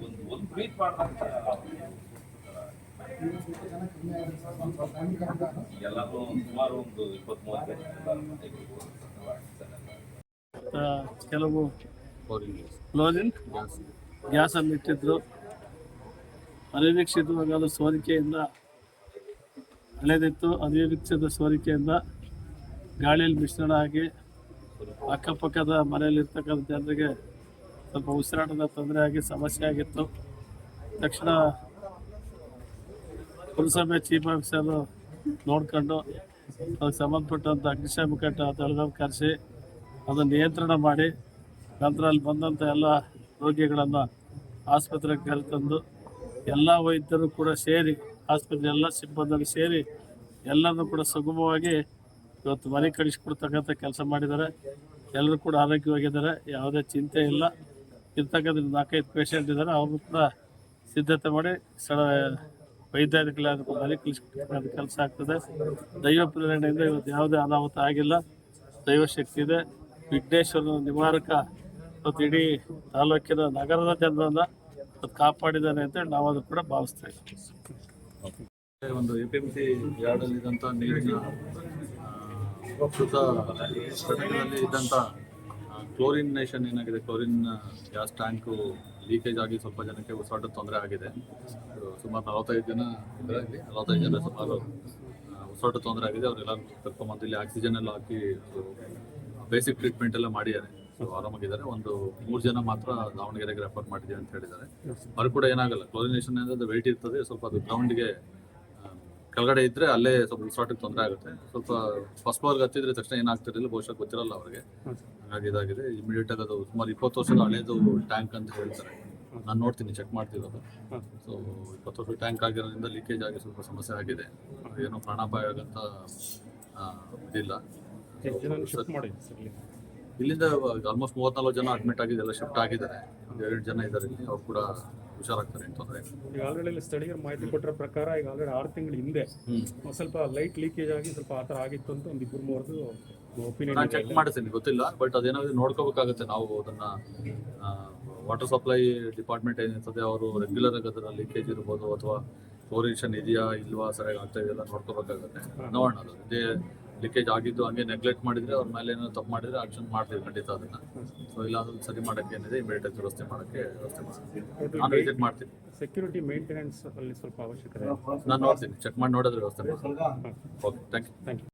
ಒಂದು ಒಂದು ಬ್ರೀತ್ ಮಾಡ್ದಂಗೆ ಎಲ್ಲರೂ ಸುಮಾರು ಒಂದು ಇಪ್ಪತ್ತ್ ಮೂವತ್ತು ಕೆಲವು ಕ್ಲೋರಿನ್ ಗ್ಯಾಸನ್ನು ಇಟ್ಟಿದ್ರು. ಅನಿರೀಕ್ಷಿತವಾಗಿ ಅದು ಸೋರಿಕೆಯಿಂದ ಹಳೆದಿತ್ತು ಅನಿರೀಕ್ಷಿತ ಸೋರಿಕೆಯಿಂದ ಗಾಳಿಯಲ್ಲಿ ಮಿಶ್ರಣ ಆಗಿ ಅಕ್ಕಪಕ್ಕದ ಮನೆಯಲ್ಲಿರ್ತಕ್ಕಂಥ ಜನರಿಗೆ ಸ್ವಲ್ಪ ಉಸಿರಾಟದ ತೊಂದರೆ ಆಗಿ ಸಮಸ್ಯೆ ಆಗಿತ್ತು. ತಕ್ಷಣ ಪುರಸಭೆ ಚೀಫ್ ಆಫೀಸರು ನೋಡ್ಕೊಂಡು ಅದಕ್ಕೆ ಸಂಬಂಧಪಟ್ಟಂಥ ಅಗ್ನಿಶಾಮಕ ದಳದವ್ರು ಕರೆಸಿ ಅದನ್ನು ನಿಯಂತ್ರಣ ಮಾಡಿ ನಂತರ ಅಲ್ಲಿ ಬಂದಂಥ ಎಲ್ಲ ರೋಗಿಗಳನ್ನು ಆಸ್ಪತ್ರೆಗೆ ಕರೆತಂದು ಎಲ್ಲ ವೈದ್ಯರು ಕೂಡ ಸೇರಿ ಆಸ್ಪತ್ರೆ ಎಲ್ಲ ಸಿಬ್ಬಂದಿ ಸೇರಿ ಎಲ್ಲರನ್ನೂ ಕೂಡ ಸುಗಮವಾಗಿ ಇವತ್ತು ಮನೆ ಕಳಿಸ್ಕೊಡ್ತಕ್ಕಂಥ ಕೆಲಸ ಮಾಡಿದ್ದಾರೆ. ಎಲ್ಲರೂ ಕೂಡ ಆರೋಗ್ಯವಾಗಿದ್ದಾರೆ. ಯಾವುದೇ ಚಿಂತೆ ಇಲ್ಲ. ಇರ್ತಕ್ಕಂಥ ನಾಲ್ಕೈದು ಪೇಷಂಟ್ ಇದ್ದಾರೆ, ಅವ್ರನ್ನೂ ಕೂಡ ಸಿದ್ಧತೆ ಮಾಡಿ ಸ್ಥಳ ವೈದ್ಯಾಧಿಕಾರಿ ಮನೆ ಕೆಲಸ ಆಗ್ತದೆ. ದೈವ ಪ್ರೇರಣೆಯಿಂದ ಇವತ್ತು ಯಾವುದೇ ಅನಾಹುತ ಆಗಿಲ್ಲ. ದೈವಶಕ್ತಿ ಇದೆ. ವಿಘ್ನೇಶ್ವರನ ನಿವಾರಕ ಮತ್ತು ಇಡೀ ತಾಲೂಕಿನ ನಗರದ ಜನರನ್ನ ಕಾಪಾಡಿದ್ದಾರೆ ಕಾಪಾಡಿದ್ದಾನೆ ಅಂತ ನಾವು ಅದು ಕೂಡ ಭಾವಿಸ್ತೇವೆ. ಒಂದು ಎ ಪಿ ಎಂ ಸಿ ಯಾರ್ಡಲ್ಲಿ ಇದ್ದಂಥ ನೀರಿನ ಪ್ರಸ್ತುತ ಇದ್ದಂಥ ಕ್ಲೋರಿನೇಷನ್ ಏನಾಗಿದೆ? ಕ್ಲೋರಿನ್ ಗ್ಯಾಸ್ ಟ್ಯಾಂಕು ಲೀಕೇಜ್ ಆಗಿ ಸ್ವಲ್ಪ ಜನಕ್ಕೆ ಉಸಿರಾಟದ ತೊಂದರೆ ಆಗಿದೆ. ಸುಮಾರು ನಲವತ್ತೈದು ಜನ ಇದರಲ್ಲಿ ನಲವತ್ತೈದು ಜನ ಸುಮಾರು ಉಸಿರಾಟ ತೊಂದರೆ ಆಗಿದೆ. ಅವರೆಲ್ಲ ಕರ್ಕೊಂಬಂದು ಇಲ್ಲಿ ಆಕ್ಸಿಜನ್ ಎಲ್ಲ ಹಾಕಿ ಬೇಸಿಕ್ ಟ್ರೀಟ್ಮೆಂಟ್ ಎಲ್ಲ ಮಾಡಿದ್ದಾರೆ. ಸೊ ಆರಾಮಾಗಿದ್ದಾರೆ. ಒಂದು ಮೂರು ಜನ ಮಾತ್ರ ದಾವಣಗೆರೆಗೆ ರೆಫರ್ ಮಾಡಿದ್ದೀವಿ ಅಂತ ಹೇಳಿದ್ದಾರೆ. ಅವ್ರು ಕೂಡ ಏನಾಗಲ್ಲ. ಕ್ಲೋರಿನೇಷನ್ ಅಂದ್ರೆ ವೆಯ್ಟ್ ಇರ್ತದೆ. ಸ್ವಲ್ಪ ಅದು ಗ್ರೌಂಡ್ಗೆ ಕೆಳಗಡೆ ಇದ್ರೆ ಅಲ್ಲೇ ಸ್ವಲ್ಪ ಉಸಿರಾಟಕ್ಕೆ ತೊಂದರೆ ಆಗುತ್ತೆ. ಸ್ವಲ್ಪ ಫಸ್ಟ್ ಫ್ಲೋರ್ಗೆ ಹತ್ತಿದ್ರೆ ತಕ್ಷಣ ಏನಾಗ್ತಿರಲಿಲ್ಲ ಬಹುಶಃ ಗೊತ್ತಿರಲ್ಲ ಅವ್ರಿಗೆ. ಹಾಗಾಗಿ ಇದಾಗಿದೆ. ಇಮಿಡಿಯೇಟ್ ಆಗಿ ಅದು ಸುಮಾರು ಇಪ್ಪತ್ತು ವರ್ಷದ ಹಳೇದು ಟ್ಯಾಂಕ್ ಅಂತ ಹೇಳ್ತಾರೆ. ನಾನು ನೋಡ್ತೀನಿ ಚೆಕ್ ಮಾಡ್ತೀವಿ ಅದು. ಸೊ ಇಪ್ಪತ್ತು ವರ್ಷ ಟ್ಯಾಂಕ್ ಆಗಿರೋದ್ರಿಂದ ಲೀಕೇಜ್ ಆಗಿ ಸ್ವಲ್ಪ ಸಮಸ್ಯೆ ಆಗಿದೆ. ಏನೋ ಪ್ರಾಣಾಪಾಯ ಆಗಂತ ಇದಿಲ್ಲ. ಇಲ್ಲಿಂದ ಆಲ್ಮೋಸ್ಟ್ ಮೂವತ್ನಾಲ್ಕು ಜನ ಅಡ್ಮಿಟ್ ಆಗಿದೆ ಎಲ್ಲ ಶಿಫ್ಟ್ ಆಗಿದ್ದಾರೆ. ಒಂದು ಎರಡು ಜನ ಇದ್ದಾರೆ ಇಲ್ಲಿ ಅವ್ರು ಕೂಡ ಹುಷಾರಾಗ್ತಾರೆ ಏನು ತೊಂದರೆ ಇಲ್ಲ. ಈಗ ಆಲ್ರೆಡಿ ಸ್ಥಳೀಯರು ಮಾಹಿತಿ ಕೊಟ್ಟರ ಪ್ರಕಾರ ಈಗ ಆಲ್ರೆಡಿ ಆರು ತಿಂಗಳ ಹಿಂದೆ ಒಂದ್ ಸ್ವಲ್ಪ ಲೈಟ್ ಲೀಕೇಜ್ ಆಗಿ ಸ್ವಲ್ಪ ಆ ಥರ ಆಗಿತ್ತು ಅಂತ ಒಂದು ಇಬ್ಬರು ಮೂವರದು ನಾನು ಒಪಿನಿಯನ್ ಚೆಕ್ ಮಾಡ್ತೀನಿ ಗೊತ್ತಿಲ್ಲ ಬಟ್ ಅದೇನಾದ್ರೂ ನೋಡ್ಕೋಬೇಕಾಗುತ್ತೆ. ನಾವು ಅದನ್ನ ವಾಟರ್ ಸಪ್ಲೈ ಡಿಪಾರ್ಟ್ಮೆಂಟ್ ಏನಿರ್ತದೆ ಅವರು ರೆಗ್ಯುಲರ್ ಆಗಿ ಅದರ ಲೀಕೇಜ್ ಇರ್ಬೋದು ಅಥವಾ ಕೋರಿಷನ್ ಇದೆಯಾ ಇಲ್ವಾ ಸರಿಯಾಗಿ ಆಗ್ತಾ ಇದೆಯಲ್ಲ ನೋಡ್ಕೋಬೇಕಾಗುತ್ತೆ. ನೋಡೋಣ ಅದು. ಇದೇ ಲೀಕೇಜ್ ಆಗಿದ್ದು ಹಂಗೆ ನೆಗ್ಲೆಕ್ಟ್ ಮಾಡಿದ್ರೆ ಅವ್ರ ಮೇಲೆ ಏನೋ ತಪ್ಪು ಮಾಡಿದ್ರೆ ಆಕ್ಷನ್ ಮಾಡ್ತೀವಿ ಖಂಡಿತ ಅದನ್ನ. ಸೊ ಇಲ್ಲ ಅದನ್ನ ಸರಿ ಮಾಡಕ್ಕೆ ಏನಿದೆ ಇಮಿಡಿಯೇಟ್ ಆಗಿ ವ್ಯವಸ್ಥೆ ಮಾಡೋಕ್ಕೆ ವ್ಯವಸ್ಥೆ ಮಾಡ್ತೀನಿ ನಾನು ವಿಸಿಟ್ ಮಾಡ್ತೀನಿ ಸೆಕ್ಯೂರಿಟಿ ಮೇಂಟೆನೆನ್ಸ್ ಅಲ್ಲಿ ಸ್ವಲ್ಪ ಅವಶ್ಯಕತೆ ನಾನು ನೋಡ್ತೀನಿ ಚೆಕ್ ಮಾಡಿ ನೋಡಿದ್ರೆ ವ್ಯವಸ್ಥೆ ಮಾಡ್ತೀನಿ. Okay thank you thank you